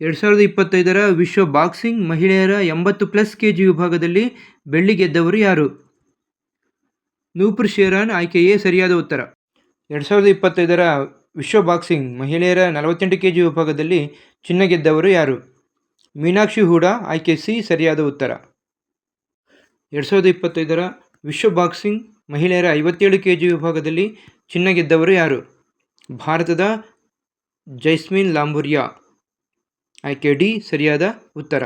ಎರಡು ಸಾವಿರದ ಇಪ್ಪತ್ತೈದರ ವಿಶ್ವ ಬಾಕ್ಸಿಂಗ್ ಮಹಿಳೆಯರ ಎಂಬತ್ತು ಪ್ಲಸ್ ಕೆ ಜಿ ವಿಭಾಗದಲ್ಲಿ ಬೆಳ್ಳಿ ಗೆದ್ದವರು ಯಾರು? ನೂಪುರ್ ಶೇರಾನ್ ಆಯ್ಕೆಯೇ ಸರಿಯಾದ ಉತ್ತರ. ಎರಡು ಸಾವಿರದ ಇಪ್ಪತ್ತೈದರ ವಿಶ್ವ ಬಾಕ್ಸಿಂಗ್ ಮಹಿಳೆಯರ ನಲವತ್ತೆಂಟು ಕೆ ಜಿ ವಿಭಾಗದಲ್ಲಿ ಚಿನ್ನ ಗೆದ್ದವರು ಯಾರು? ಮೀನಾಕ್ಷಿ ಹೂಡಾ ಆಯ್ಕೆ ಸಿ ಸರಿಯಾದ ಉತ್ತರ. ಎರಡು ಸಾವಿರದ ಇಪ್ಪತ್ತೈದರ ವಿಶ್ವ ಬಾಕ್ಸಿಂಗ್ ಮಹಿಳೆಯರ ಐವತ್ತೇಳು ಕೆ ಜಿ ವಿಭಾಗದಲ್ಲಿ ಚಿನ್ನ ಗೆದ್ದವರು ಯಾರು? ಭಾರತದ ಜೈಸ್ಮಿನ್ ಲಾಂಬುರಿಯಾ. ಆಯ್ಕೆ ಡಿ ಸರಿಯಾದ ಉತ್ತರ.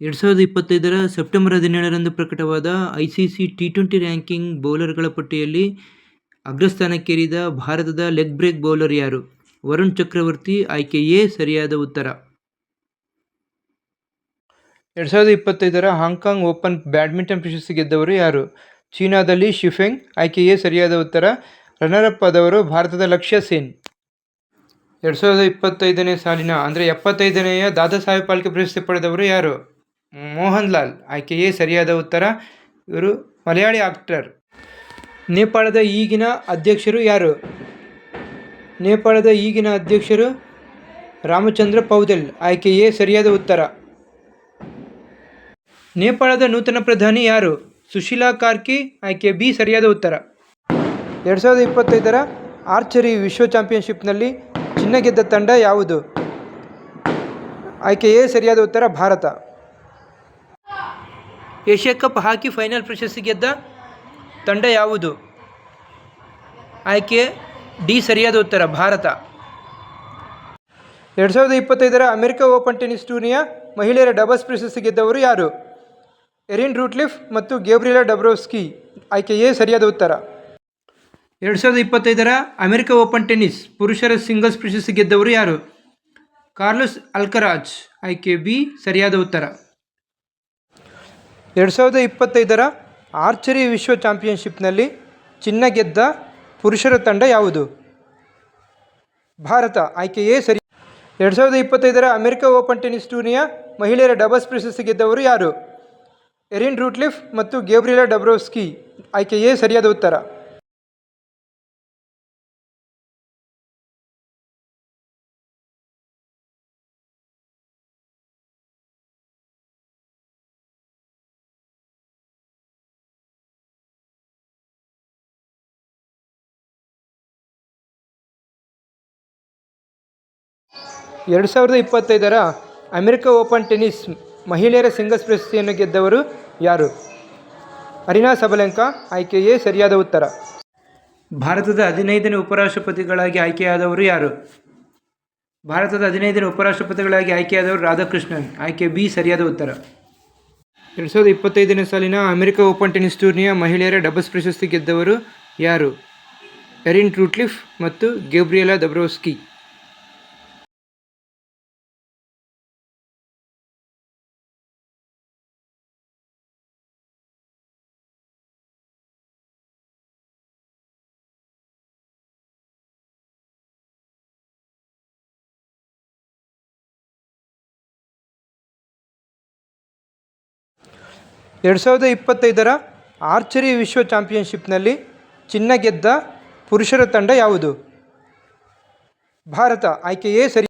ಎರಡು ಸಾವಿರದ ಇಪ್ಪತ್ತೈದರ ಸೆಪ್ಟೆಂಬರ್ ಹದಿನೇಳರಂದು ಪ್ರಕಟವಾದ I C C T twenty ranking ಬೌಲರ್ಗಳ ಪಟ್ಟಿಯಲ್ಲಿ ಅಗ್ರಸ್ಥಾನಕ್ಕೇರಿದ ಭಾರತದ ಲೆಗ್ ಬ್ರೇಕ್ ಬೌಲರ್ ಯಾರು? ವರುಣ್ ಚಕ್ರವರ್ತಿ ಆಯ್ಕೆ ಎ ಸರಿಯಾದ ಉತ್ತರ. ಎರಡು ಸಾವಿರದ ಇಪ್ಪತ್ತೈದರ ಹಾಂಗ್ಕಾಂಗ್ ಓಪನ್ ಬ್ಯಾಡ್ಮಿಂಟನ್ ಪ್ರಶಸ್ತಿ ಗೆದ್ದವರು ಯಾರು? ಚೀನಾದಲ್ಲಿ ಶಿಫೆಂಗ್ ಆಯ್ಕೆ ಎ ಸರಿಯಾದ ಉತ್ತರ. ರನ್ನರ್ ಅಪ್ ಆದವರು ಭಾರತದ ಲಕ್ಷ್ಯ ಸೇನ್. ಎರಡು ಸಾವಿರದ ಇಪ್ಪತ್ತೈದನೇ ಸಾಲಿನ, ಅಂದರೆ ಎಪ್ಪತ್ತೈದನೆಯ ದಾದಾ ಸಾಹೇಬ್ ಪಾಲ್ಕೆ ಪ್ರಶಸ್ತಿ ಪಡೆದವರು ಯಾರು? ಮೋಹನ್ ಲಾಲ್ ಆಯ್ಕೆ ಎ ಸರಿಯಾದ ಉತ್ತರ, ಇವರು ಮಲಯಾಳಿ ಆಕ್ಟರ್. ನೇಪಾಳದ ಈಗಿನ ಅಧ್ಯಕ್ಷರು ಯಾರು? ನೇಪಾಳದ ಈಗಿನ ಅಧ್ಯಕ್ಷರು ರಾಮಚಂದ್ರ ಪೌದೆಲ್ ಆಯ್ಕೆ ಎ ಸರಿಯಾದ ಉತ್ತರ. ನೇಪಾಳದ ನೂತನ ಪ್ರಧಾನಿ ಯಾರು? ಸುಶೀಲಾ ಕಾರ್ಕಿ. ಆಯ್ಕೆ ಬಿ ಸರಿಯಾದ ಉತ್ತರ. ಎರಡು ಸಾವಿರದ ಇಪ್ಪತ್ತೈದರ ಆರ್ಚರಿ ವಿಶ್ವ ಚಾಂಪಿಯನ್ಶಿಪ್ನಲ್ಲಿ ಚಿನ್ನ ಗೆದ್ದ ತಂಡ ಯಾವುದು? ಆಯ್ಕೆ ಎ, ಸರಿಯಾದ ಉತ್ತರ ಭಾರತ. ಏಷ್ಯಾ ಕಪ್ ಹಾಕಿ ಫೈನಲ್ ಪ್ರಶಸ್ತಿ ಗೆದ್ದ ತಂಡ ಯಾವುದು? ಆಯ್ಕೆ ಡಿ, ಸರಿಯಾದ ಉತ್ತರ ಭಾರತ. ಎರಡು ಸಾವಿರದ ಇಪ್ಪತ್ತೈದರ ಅಮೆರಿಕ ಓಪನ್ ಟೆನಿಸ್ ಟೂರ್ನಿಯ ಮಹಿಳೆಯರ ಡಬಲ್ಸ್ ಪ್ರಶಸ್ತಿ ಗೆದ್ದವರು ಯಾರು? ಎರಿನ್ ರೂಟ್ಲಿಫ್ ಮತ್ತು ಗೇಬ್ರಿಲಾ ಡಬ್ರೋಸ್ಕಿ ಆಯ್ಕೆ ಎ, ಸರಿಯಾದ ಉತ್ತರ. ಎರಡು ಸಾವಿರದ ಇಪ್ಪತ್ತೈದರ ಅಮೆರಿಕ ಓಪನ್ ಟೆನ್ನಿಸ್ ಪುರುಷರ ಸಿಂಗಲ್ಸ್ ಪ್ರಶಸ್ತಿ ಗೆದ್ದವರು ಯಾರು? ಕಾರ್ಲೋಸ್ ಅಲ್ಕರಾಜ್ ಆಯ್ಕೆ ಬಿ ಸರಿಯಾದ ಉತ್ತರ. ಎರಡು ಸಾವಿರದ ಇಪ್ಪತ್ತೈದರ ಆರ್ಚರಿ ವಿಶ್ವ ಚಾಂಪಿಯನ್ಶಿಪ್ನಲ್ಲಿ ಚಿನ್ನ ಗೆದ್ದ ಪುರುಷರ ತಂಡ ಯಾವುದು? ಭಾರತ ಆಯ್ಕೆ ಎ ಸರಿ ಎರಡು ಸಾವಿರದ ಇಪ್ಪತ್ತೈದರ ಅಮೆರಿಕ ಓಪನ್ ಟೆನ್ನಿಸ್ ಟೂರ್ನಿಯ ಮಹಿಳೆಯರ ಡಬಲ್ಸ್ ಪ್ರಶಸ್ತಿ ಗೆದ್ದವರು ಯಾರು? ಎರಿನ್ ರೂಟ್ಲಿಫ್ ಮತ್ತು ಗೇಬ್ರಿಲಾ ಡಬ್ರೋಸ್ಕಿ ಆಯ್ಕೆ ಎ ಸರಿಯಾದ ಉತ್ತರ. ಎರಡು ಸಾವಿರದ ಇಪ್ಪತ್ತೈದರ ಅಮೆರಿಕ ಓಪನ್ ಟೆನಿಸ್ ಮಹಿಳೆಯರ ಸಿಂಗಲ್ಸ್ ಪ್ರಶಸ್ತಿಯನ್ನು ಗೆದ್ದವರು ಯಾರು? ಅರಿನಾ ಸಬಲೆಂಕಾ ಆಯ್ಕೆಯೇ ಎ ಸರಿಯಾದ ಉತ್ತರ. ಭಾರತದ ಹದಿನೈದನೇ ಉಪರಾಷ್ಟ್ರಪತಿಗಳಾಗಿ ಆಯ್ಕೆಯಾದವರು ಯಾರು? ಭಾರತದ ಹದಿನೈದನೇ ಉಪರಾಷ್ಟ್ರಪತಿಗಳಾಗಿ ಆಯ್ಕೆಯಾದವರು ರಾಧಾಕೃಷ್ಣನ್ ಆಯ್ಕೆ ಬಿ ಸರಿಯಾದ ಉತ್ತರ. ಎರಡು ಸಾವಿರದ ಇಪ್ಪತ್ತೈದನೇ ಸಾಲಿನ ಅಮೆರಿಕ ಓಪನ್ ಟೆನಿಸ್ ಟೂರ್ನಿಯ ಮಹಿಳೆಯರ ಡಬಲ್ಸ್ ಪ್ರಶಸ್ತಿ ಗೆದ್ದವರು ಯಾರು? ಎರಿನ್ ಟ್ರೂಟ್ಲಿಫ್ ಮತ್ತು ಗೇಬ್ರಿಯಲಾ ದಬ್ರೋಸ್ಕಿ ಎರಡು ಸಾವಿರದ ಇಪ್ಪತ್ತೈದರ ಆರ್ಚರಿ ವಿಶ್ವ ಚಾಂಪಿಯನ್ಶಿಪ್ನಲ್ಲಿ ಚಿನ್ನ ಗೆದ್ದ ಪುರುಷರ ತಂಡ ಯಾವುದು? ಭಾರತ ಆಯ್ಕೆಯೇ ಸರಿ.